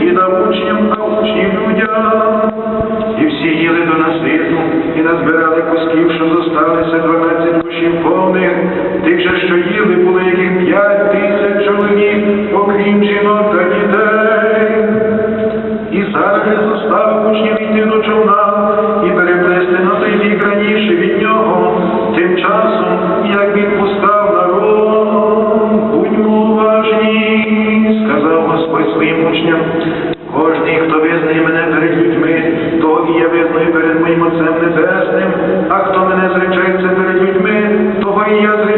і дав учням, а учнів людям. І всі їли до наситу, і назбирали кусків, що зосталися дванадцять кущів повних. Тих же, що їли, було яких п'ять тисяч чоловік, окрім жінок та дітей. І зараз застав учнів йти до човна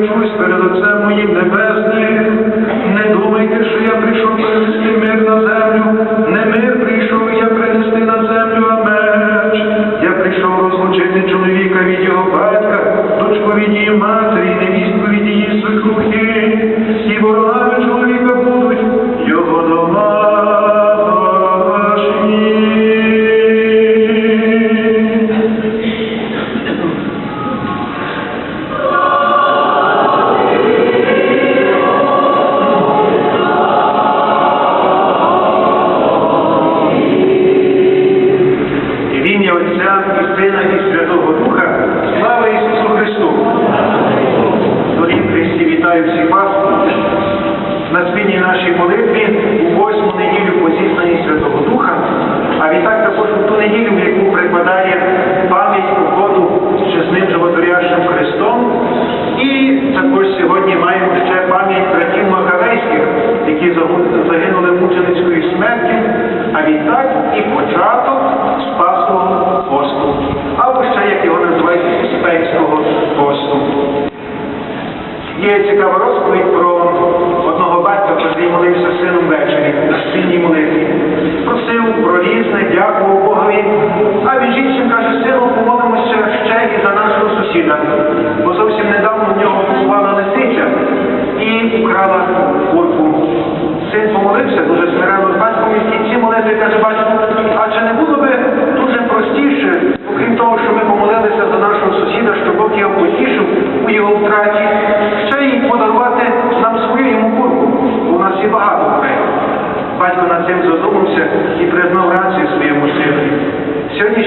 і перед Отцем моїм Небесним. Ім'я Отця і Сина і Святого Духа. Слава Ісусу Христу! Дорогі Христі, вітаю всіх вас на спільній нашій молитві у восьму неділю по зізнанні Святого Духа, а відтак також у ту неділю, в яку припадає пам'ять уходу з чесним животворящим Христом. І також сьогодні маємо ще пам'ять братів Макавейських, які загинули мученицькою смертю, а відтак і початок Спасового посту, або ще, як його називають, Успенського посту. Є цікава розповідь про одного батька, який молився сином ввечері на спільній молитві. Просив про різне, дякував Богові. А він жінці каже, сину, помолимося ще і за нашого сусіда. Бо зовсім недавно в нього побувала лисиця і украла курку. Син помолився, дуже смиренно з батьком і в кінці молитви каже, батько, а чи не було би дуже простіше, окрім того, що ми помолилися за нашого сусіда, щоб Бог його потішив у його втраті, ще й подарувати нам свою йому курку, бо у нас є багато курей. Батько над цим задумався і признав рацію своєму синові.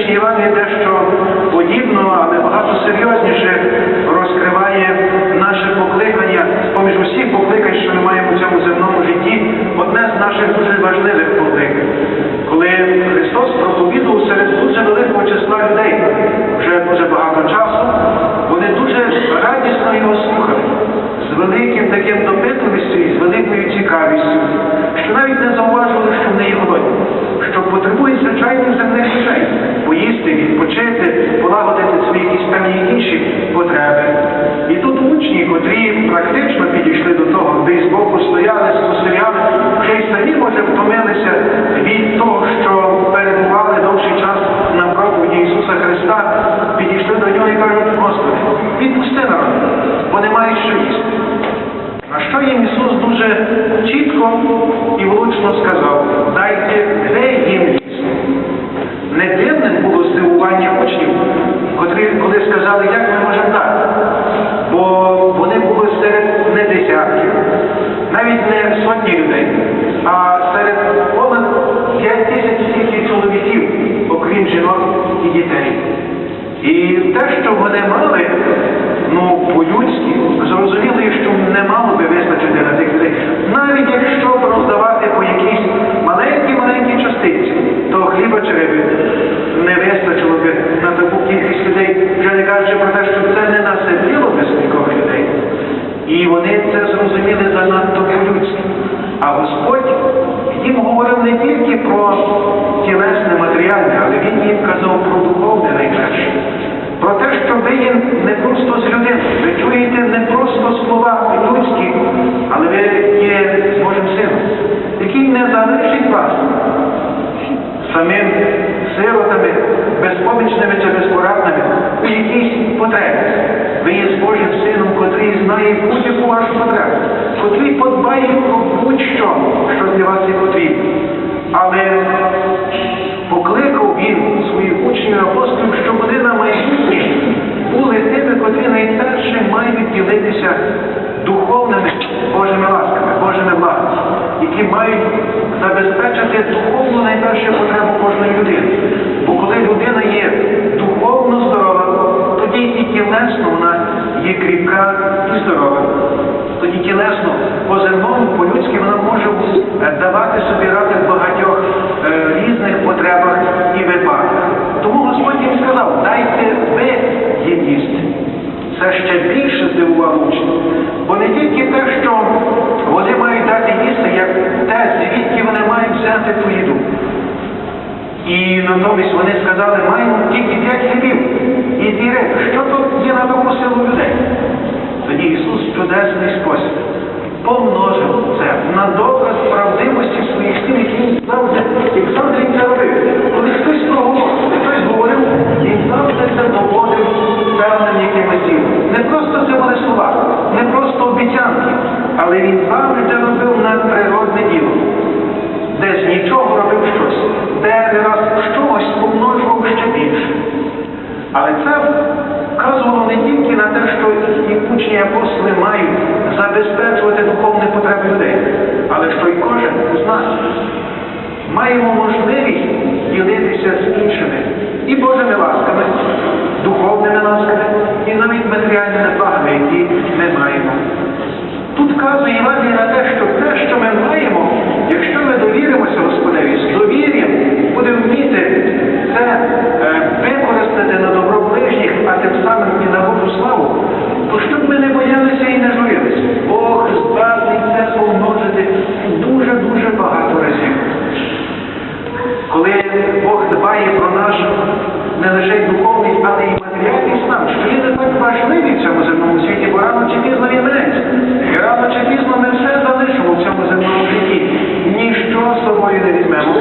Сьогоднішній Іван дещо подібно, але багато серйозніше розкриває наше покликання, поміж усіх покликань, що ми маємо в цьому земному житті, одне з наших дуже важливих покликань. Коли Христос проповідував серед дуже великого числа людей, вже дуже багато часу, вони дуже радісно його слухали, з великим таким допитливістю і з великою цікавістю, може, від того, що перебували довший час на проповіді Ісуса Христа, підійшли до нього і кажуть, Господи, відпусти народ, бо не мають що їсти. На що їм Ісус дуже чітко і влучно сказав, дайте де їм їсти. Не дивним було здивування учнів, котрі, коли сказали, як ми можемо дати. Бо вони були серед не десятків, навіть не сотні людей, а серед понад 5 тисяч тільки чоловіків, окрім жінок і дітей. І те, що вони мали, ну, по-людськи, зрозуміло, що не мало би вистачити на тих людей. Навіть якщо роздавати по якійсь маленькій-маленькій частиці, того хліба чи не вистачило би на таку кількість людей, вже не кажучи про те, що це не насипіло би стількох людей. І вони це зрозуміли занадто по-людськи. А Господь їм говорив не тільки про тілесне, матеріальне, але Він їм казав про духовне найперше. Про те, що ви є не просто з людини, ви чуєте не просто слова людські, але ви є з Божим сином, який не залишить вас самим сиротами, безпомічними чи безпорадними у якійсь потребі. Ви є з Божим сином, котрий знає будь-яку вашу потребу, котрий подбає про будь-що, що для вас є потрібно. Але покликав він своїх учнів апостолів, щоб вони на майбутнє були тими, котрі найперше мають ділитися духовними Божими ласками, Божими благами, які мають забезпечити духовну найперше потребу кожної людини. Бо коли людина є духовно здорова, тоді і тілесно вона є кріпка і здорова. Тоді тілесно, по-земному, по-людськи вона може е, давати собі ради багатьох е, різних потребах і випадках. Тому Господь їм сказав, дайте ви їм їсти. Це ще більше здивувало учнів. Бо не тільки те, що вони мають дати їсти, як те, звідки вони мають взяти ту їду. І натомість вони сказали, маємо тільки п'ять хлібів і риби. Що тут є на таку силу людей? Тоді Ісус чудесний спосіб помножив це на доказ правдивості своїх слів, які він завжди, як завжди це робив. Коли хтось проговорив, хтось говорив, він завжди це доводив певним якимось ділом. Не просто це були слова, не просто обіцянки, але він завжди робив надприродне діло де з нічого робив щось, де не раз щось помножував ще більше. Але це вказувало не тільки на те, що і учні апостоли мають забезпечувати духовні потреби людей, але що й кожен з нас маємо можливість ділитися з іншими і Божими ласками, духовними ласками, і навіть матеріальними благами, які ми маємо. Тут вказує Євангеліє на те, що те, що ми маємо, ми довіримося Господеві, з довір'ям будемо вміти це е, використати на добро ближніх, а тим самим і на Божу славу, то щоб ми не боялися і не журилися. Бог здатний це помножити дуже-дуже багато разів. Коли Бог дбає про наш не лише й духовний, але й матеріальний стан, що він не так важливий в цьому земному світі, бо рано чи пізно він минеться. І рано чи пізно ми все залишимо в цьому земному житті. Ніщо з собою не візьмемо.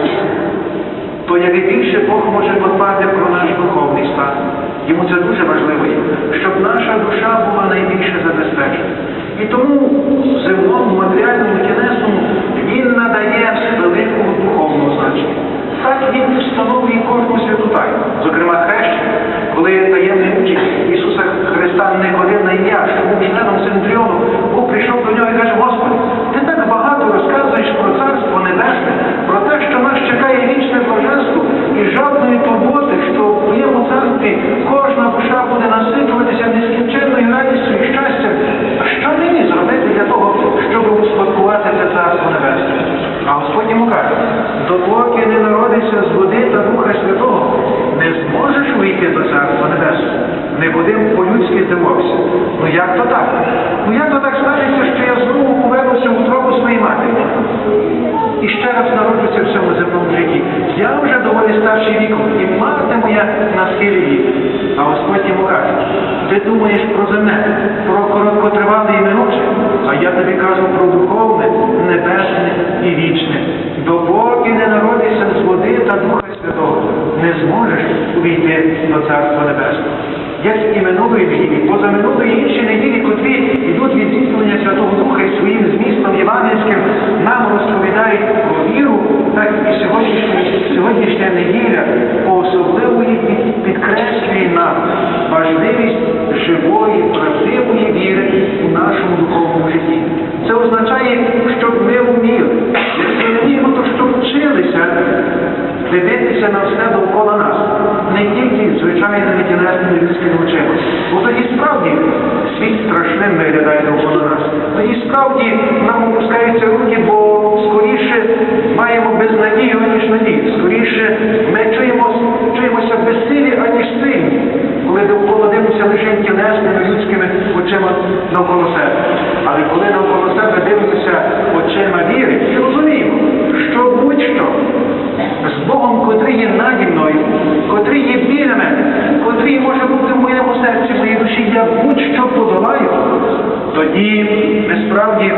То як і більше Бог може подбати про наш духовний стан. Йому це дуже важливо, щоб наша душа була найбільше забезпечена. І тому в земному, матеріальному, тілесному він надає великого духовного значення. Так він встановлює кожну святу тайну. Зокрема, хрещення, коли таємний учень Ісуса Христа не ходив на ім'я, що був членом Синтріону, Бог прийшов до нього і каже, Господи, ти так багато розказуєш про Царство Небесне, про те, що нас чекає вічне блаженство і жадної турботи, що в твоєму царстві кожна душа буде насичуватися нескінченною радістю і щастям. А що мені зробити для того, щоб успадкувати це царство? А Господь йому каже, допоки не народиться з води та Духа Святого, не зможеш вийти до царства небесного. Не будемо по-людськи здивувався. Ну як то так? Ну як то так станеться, що я знову повернуся в утробу своєї матері? І ще раз народжуся в цьому земному житті. Я вже доволі старший віком, і мати моя на схилі віку. А Господь йому каже, ти думаєш про земне, про короткотривале і минуче, а я тобі кажу про духовне, небесне і вічне. Допоки не народишся з води та Духа Святого, не зможеш увійти до Царства Небесного. Як і минулої неділі, позаминулої інші неділі, котрі йдуть від зіткнення Святого Духа і своїм змістом євангельським нам розповідають про віру, так і сьогоднішня, неділя по-особливої під- підкреслює нам важливість живої, правдивої віри у нашому духовному житті. Це означає, щоб ми вміли. Якщо не вміємо, то щоб вчилися дивитися на все довкола нас, не тільки звичайними тілесними людськими очима. Бо тоді справді світ страшним виглядає довкола нас. Тоді справді нам опускаються руки, бо скоріше маємо безнадію, аніж надію. Скоріше ми чуємо, чуємося безсилі, аніж сильні, коли довкола дивимося лише тілесними людськими очима навколо себе. Але коли навколо себе дивимося очима віри, і розуміємо, що будь-що з Богом, котрий є наді мною, котрий є біля мене, котрий може бути в моєму серці, в моїй душі, я будь-що подолаю, тоді ми справді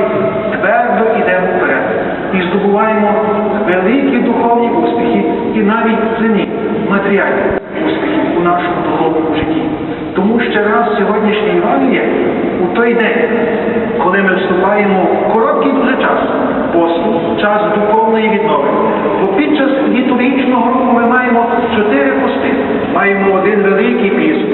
твердо йдемо вперед і здобуваємо великі духовні успіхи і навіть земні матеріальні успіхи у нашому духовному житті. Тому ще раз сьогоднішнє Євангеліє у той день, коли ми вступаємо в короткий дуже час посту, час духовної віднови. Бо під час літургічного року ми маємо чотири пости. Маємо один великий піст,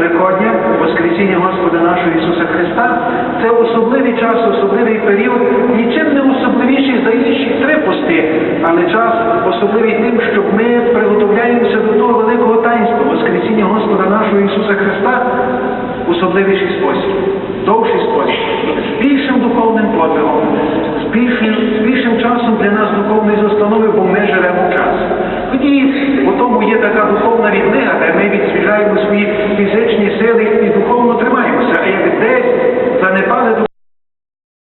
Великодня, Воскресіння Господа нашого Ісуса Христа. Це особливий час, особливий період, нічим не особливіший за інші Але час особливий тим, що ми приготовляємося до того великого таїнства Воскресіння Господа нашого Ісуса Христа особливіший спосіб, довший спосіб, з більшим духовним подвигом, з більшим, з більшим часом для нас духовної застанови, бо ми живемо час. Тоді у тому є така духовна відлига, де ми відсвіжаємо свої фізичні сили і духовно тримаємося, а як десь занепали